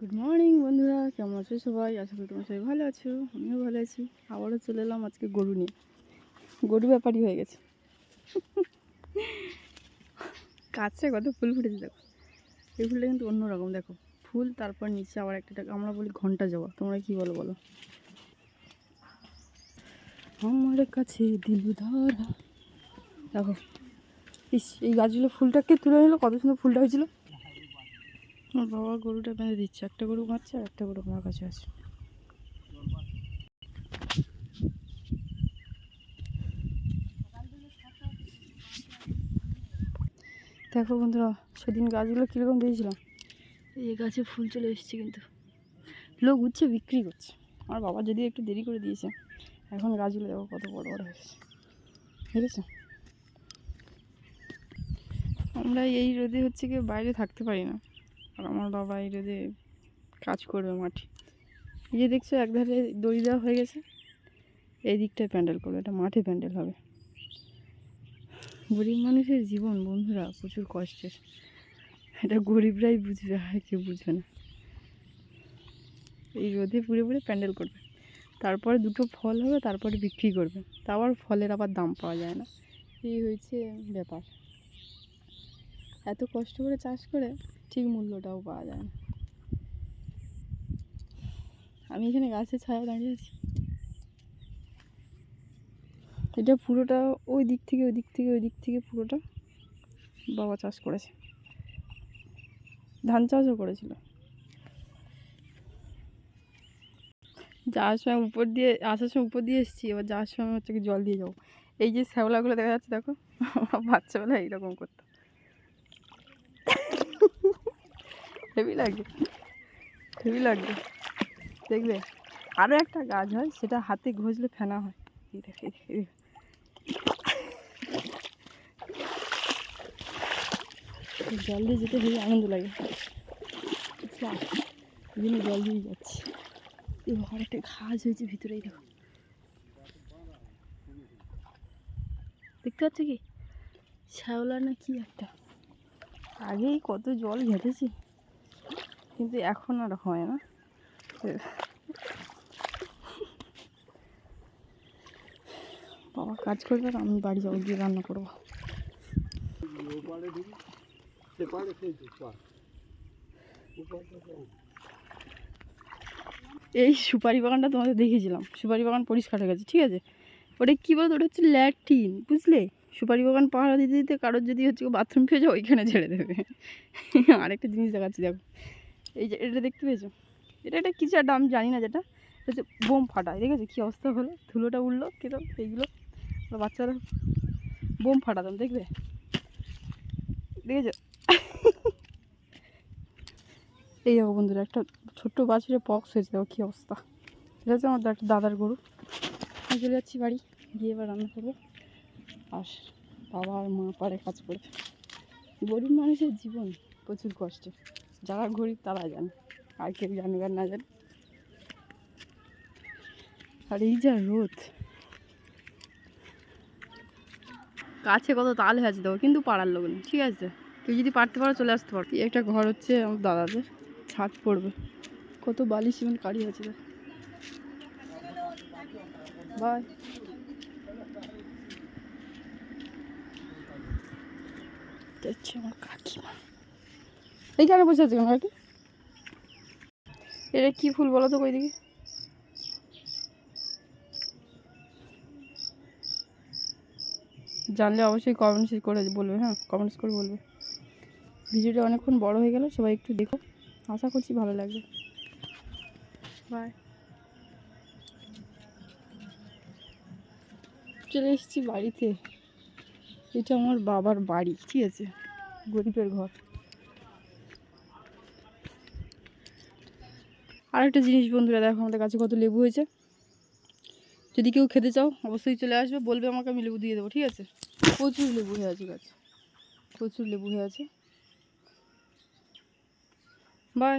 Good morning বন্ধুরা। কেমন আছো সবাই? আশা করি তোমরা সবাই ভালো আছো, আমিও ভালো আছি। আবারও চলে এলাম আজকে গরু নিয়ে। গরু ব্যাপারই হয়ে গেছে। কাছে কত ফুল ফুটেছে দেখো। এই ফুলটা কিন্তু অন্যরকম, দেখো। ফুল, তারপর নিচে আবার একটা আমরা বলি ঘণ্টা যাওয়া তোমরা কি বলো বলো? আমার কাছে দিল ধরা। দেখো। ইস, এই গাছগুলো ফুলটাকে তুলে নিল। কত সুন্দর ফুলটা হয়েছিল। আমার বাবা গরুটা বেঁধে দিচ্ছে। একটা গরু মারছে আর একটা গরু আমার কাছে আছে। দেখো বন্ধুরা, সেদিন গাছগুলো কীরকম দিয়েছিলাম? এই গাছে ফুল চলে এসেছে কিন্তু। লোক উঠছে বিক্রি করছে। আমার বাবা যদি একটু দেরি করে দিয়েছে, এখন গাছগুলো দেখো কত বড় বড় হয়েছে ঠিক আছে আমরা এই রোদে হচ্ছে কি বাইরে থাকতে পারি না। আর আমার বাবা এই রোদে কাজ করবে মাঠে। এই যে দেখছ, একধারে দড়ি দেওয়া হয়ে গেছে। এই দিকটায় প্যান্ডেল করবে, এটা মাঠে প্যান্ডেল হবে। গরিব মানুষের জীবন বন্ধুরা, প্রচুর কষ্টের। এটা গরিবরাই বুঝবে, আর কেউ বুঝবে না। এই রোদে পুড়ে পুড়ে প্যান্ডেল করবে। তারপরে দুটো ফল হবে, তারপরে বিক্রি করবে। তা আবার ফলের আবার দাম পাওয়া যায় না। এই হয়েছে ব্যাপার। এত কষ্ট করে চাষ করে ঠিক মূল্যটাও পাওয়া যায় না। আমি এখানে গাছের ছায়া দাঁড়িয়ে আছি। এটা পুরোটা ওই দিক থেকে, ওই দিক থেকে, ওই দিক থেকে পুরোটা বাবা চাষ করেছে। ধান চাষও করেছিল। যাওয়ার সময় উপর দিয়ে, আসার সময় উপর দিয়ে এসেছি, এবার যাওয়ার সময় হচ্ছে জল দিয়ে যাব। এই যে শ্যাওলাগুলো দেখা যাচ্ছে, দেখো বাচ্চাবেলা এইরকম করতো। হেভি লাগবে হেভি লাগবে দেখবে? আরও একটা গাছ হয়, সেটা হাতে ঘষলে ফেনা হয়। জল দিয়ে যেতে হেবি আনন্দ লাগে। জন্য জল দিয়ে যাচ্ছি। এই ঘর একটা ঘাস হয়েছে ভিতরেই, দেখো। দেখতে পাচ্ছ কি? শ্যাওলা না কি একটা? আগেই কত জল ঘেটেছি। কিন্তু এখন আর হয় না। বাবা, কাজ করবে আমি বাড়ি যাব, গিয়ে রান্না করব। এই সুপারি বাগানটা তোমাদের দেখেছিলাম। সুপারি বাগান পরিষ্কার হয়ে গেছে, ঠিক আছে? ওটা কী বলতো? ওটা হচ্ছে ল্যাট্রিন, বুঝলে? সুপারি বাগান পাহারা দিতে দিতে কারোর যদি হচ্ছে বাথরুম খেয়ে ওইখানে ছেড়ে দেবে। আরেকটা জিনিস দেখাচ্ছি, দেখো। এই যে, এটা দেখতে পেয়েছ? এটা একটা কিছু একটা, আমি জানি না যেটা। এটা হচ্ছে বোম ফাটায় আছে কী অবস্থা হলো? ধুলোটা উঠল কীরকম এইগুলো। বাচ্চারা বোম ফাটাতাম, দেখবে? দেখেছ? এই দেখো বন্ধুরা, একটা ছোট্ট বাছুরে পক্স হয়েছে, দেখো কী অবস্থা। এটা হচ্ছে আমার একটা দাদার গরু। চলে যাচ্ছি বাড়ি, গিয়ে এবার রান্না করব। আর বাবা আর মা পারে কাজ করবে গরিব মানুষের জীবন প্রচুর কষ্টে যারা গরিব তারা জানে, আর কেউ জানুক আর না জানে। আর এই যা রোদ। কাছে কত তাল হয়ে আছে দেখো, কিন্তু পাড়ার লোক নেই, ঠিক আছে? কেউ যদি পারতে পারো চলে আসতে পারো। একটা ঘর হচ্ছে আমার দাদাদের, ছাদ পড়বে। কত বালি সিমেন্ট কাড়ি আছে। বাই। হচ্ছে আমার কাকিমা। এইখানে বসে আছে কেন কাকি? এটা কি ফুল বলো তো কই দিকে? জানলে অবশ্যই কমেন্টস করে বলবে হ্যাঁ কমেন্টস করে বলবে। ভিডিওটা অনেকক্ষণ বড় হয়ে গেল সবাই একটু দেখো। আশা করছি ভালো লাগবে। বাই চলে এসেছি বাড়িতে। এটা আমার বাবার বাড়ি ঠিক আছে? গরিবের ঘর। আর একটা জিনিস বন্ধুরা, দেখো আমাদের কাছে কত লেবু হয়েছে। যদি কেউ খেতে চাও, অবশ্যই চলে আসবে, বলবে আমাকে, আমি লেবু দিয়ে দেবো, ঠিক আছে? প্রচুর লেবু হয়ে আছে গাছে, প্রচুর লেবু হয়ে আছে। বাই